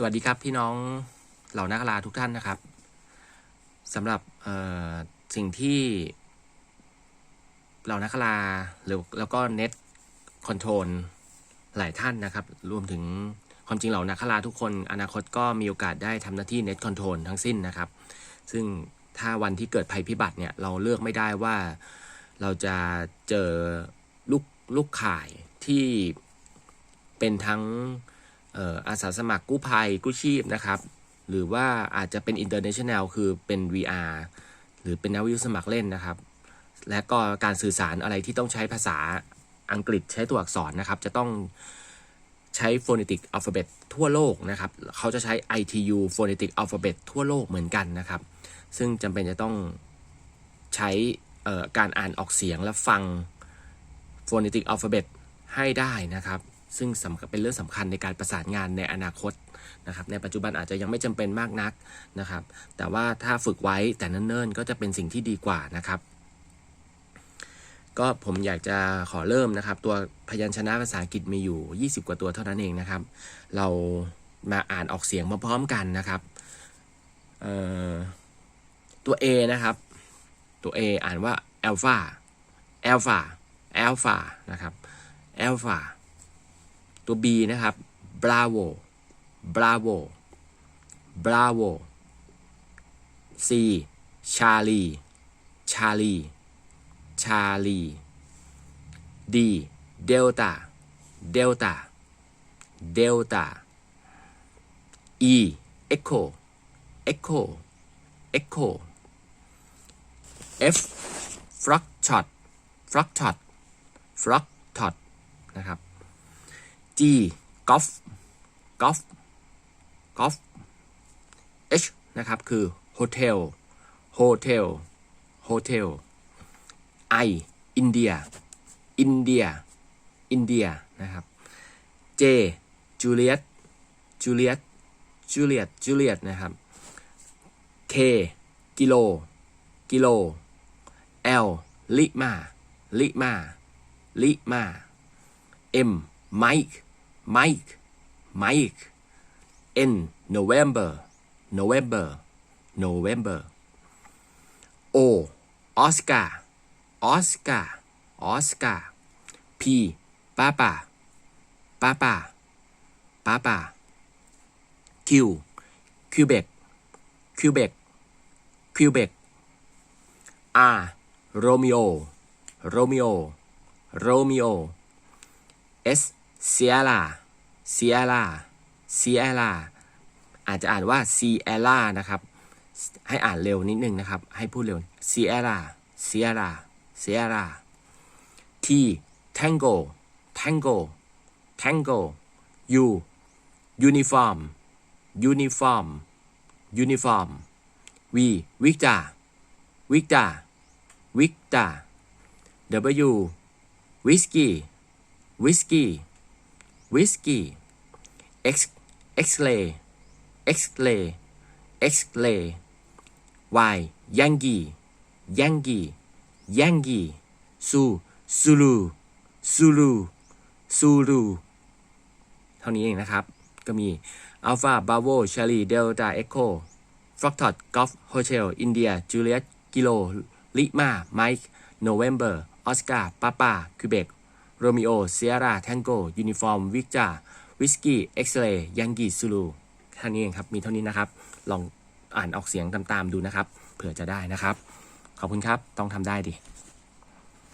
สวัสดีครับพี่น้องเหล่านักลาทุกท่านนะครับสำหรับสิ่งที่เหล่านักลาหรือแล้วก็เน็ตคอนโทรลหลายท่านนะครับ รวมถึงความจริงเหล่านักลาทุกคนอนาคตก็มีโอกาสได้ทำหน้าที่เน็ตคอนโทรลทั้งสิ้นนะครับ ซึ่งถ้าวันที่เกิดภัยพิบัติเนี่ยเราเลือกไม่ได้ว่าเราจะเจอลูกลูกข่ายที่เป็นทั้ง อาสาสมัครกู้ภัยกู้ชีพนะครับ หรือว่าอาจจะเป็น international คือเป็น VR หรือเป็นนักวิทยุสมัครเล่นนะครับ และก็การสื่อสารอะไรที่ต้องใช้ภาษาอังกฤษใช้ตัวอักษรนะครับ จะต้องใช้ phonetic alphabet ทั่วโลกนะครับ เขาจะใช้ ITU phonetic alphabet ทั่วโลกเหมือนกันนะครับ ซึ่งจำเป็นจะต้องใช้การอ่านออกเสียงและฟัง phonetic alphabet ให้ได้นะครับ ซึ่งสำคัญเป็นเรื่องสำคัญในการประสานงานในอนาคตนะครับ ในปัจจุบันอาจจะยังไม่จำเป็นมากนักนะครับ แต่ว่าถ้าฝึกไว้แต่เนิ่นๆ ก็จะเป็นสิ่งที่ดีกว่านะครับ ก็ผมอยากจะขอเริ่มนะครับ ตัวพยัญชนะภาษาอังกฤษมีอยู่ 20 กว่าตัวเท่านั้นเองนะครับ เรามาอ่านออกเสียงพร้อมๆกันนะครับตัว A นะครับ ตัว A อ่านว่า alpha alpha alpha นะครับ alpha ตัว B นะครับ bravo bravo bravo C charlie charlie charlie D delta delta delta E echo echo echo F foxtrot foxtrot foxtrot นะครับ G golf golf golf H นะครับ คือ hotel hotel hotel I India India India นะครับ J Juliet Juliet Juliet Juliet นะครับ K กิโล กิโล L ลิมา ลิมา ลิมา M Mike Mike Mike N November November November. O Oscar Oscar Oscar. P Papa Papa Papa. Q Quebec Quebec Quebec. R Romeo Romeo Romeo. S เซียล่าเซียล่าเซียล่าอาจจะอ่านว่าเซียอล่านะครับ ให้อ่านเร็วนิดนึงนะครับ ให้พูดเร็วเซียล่าเซียล่าเซียล่าทีแทงโกแทงโกแทงโกยูยูนิฟอร์มยูนิฟอร์มยูนิฟอร์มวีวิกตาวิกตาวิกตา W วิสกี้วิสกี้ วิสกี้เอ็กซ์เอ็กซ์เลเอ็กซ์เลเอ็กซ์เลวายยังกี้ยังกี้ยังกี้ซูซูลูซูลูซูลูเท่านี้เองนะครับ ก็มีอัลฟาบาโวชารีเดลตาเอ็กโคฟล็อกทอดกอล์ฟโฮเทลอินเดียจูเลียตกิโลลิมาไมค์โนเวมเบอร์ออสการ์ป้าป้าคิเบก โรมิโอเซียร่าแทงโกยูนิฟอร์มวิกจาวิสกี้เอ็กซ์เลย์ยังกีซูลูท่านี้เองครับ มีเท่านี้นะครับ ลองอ่านออกเสียงตามๆดูนะครับ เผื่อจะได้นะครับ ขอบคุณครับ ต้องทำได้ดิ